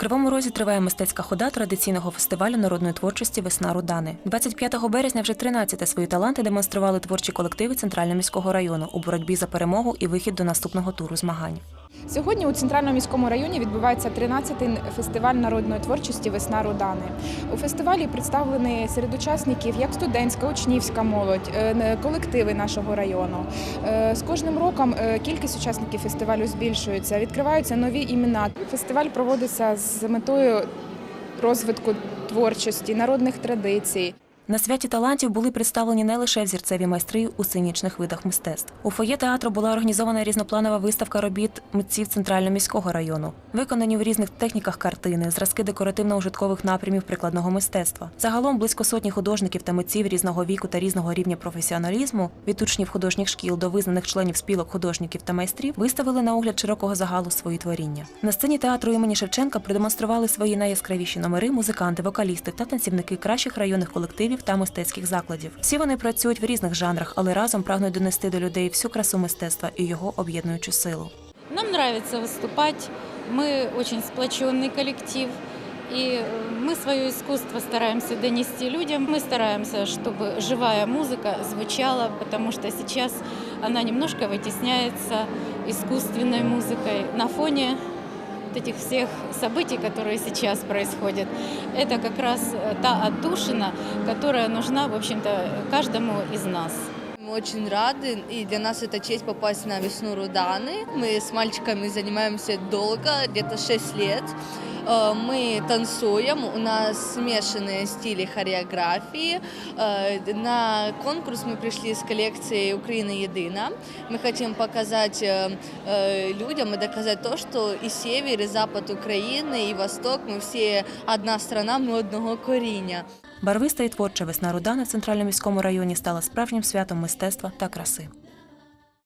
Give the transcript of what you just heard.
Кривому Розі триває мистецька хода традиційного фестивалю народної творчості Весна Рудани. 25 березня вже 13 свої таланти демонстрували творчі колективи Центрально-міського району у боротьбі за перемогу і вихід до наступного туру змагань. Сьогодні у центральному міському районі відбувається 13-й фестиваль народної творчості Весна Рудани. У фестивалі представлені серед учасників як студентська, учнівська молодь, е, колективи нашого району. Е, З кожним роком е, кількість учасників фестивалю збільшується, відкриваються нові імена. Фестиваль проводиться з метою розвитку творчості, народних традицій. На святі талантів були представлені не лише взірцеві майстри у сценічних видах мистецтв. У фоє театру була організована різнопланова виставка робіт митців центрального міського району, виконані в різних техніках картини, зразки декоративно-ужиткових напрямів прикладного мистецтва. Загалом близько сотні художників та митців різного віку та різного рівня професіоналізму від учнів художніх шкіл до визнаних членів спілок художників та майстрів виставили на огляд широкого загалу свої творіння. На сцені театру імені Шевченка продемонстрували свої найяскравіші номери музиканти, вокалісти та танцівники кращих районних колективів та мистецьких закладів. Всі вони працюють в різних жанрах, але разом прагнуть донести до людей всю красу мистецтва і його об'єднуючу силу. Нам нравится выступать, мы очень сплоченный коллектив, и э, мы свое искусство стараемся донести людям. Мы стараемся, чтобы живая музыка звучала, потому что сейчас она немножко вытесняется искусственной музыкой на фоне вот этих всех событий, которые сейчас происходят. Это как раз э, та отдушина, которая нужна, в общем-то, каждому из нас. Мы очень рады, и для нас это честь попасть на весну Руданы. Мы с мальчиками занимаемся долго, где-то 6 лет. Э, Мы танцуем, у нас смешанные стили хореографии. Э, На конкурс мы пришли с коллекцией «Украина едина». Мы хотим показать э, э, людям и доказать то, что и север, и запад Украины, и восток, мы все одна страна, мы одного коріння. Барвиста і творча весна Рудана в центральному міському районі стала справжнім святом мистецтва та краси.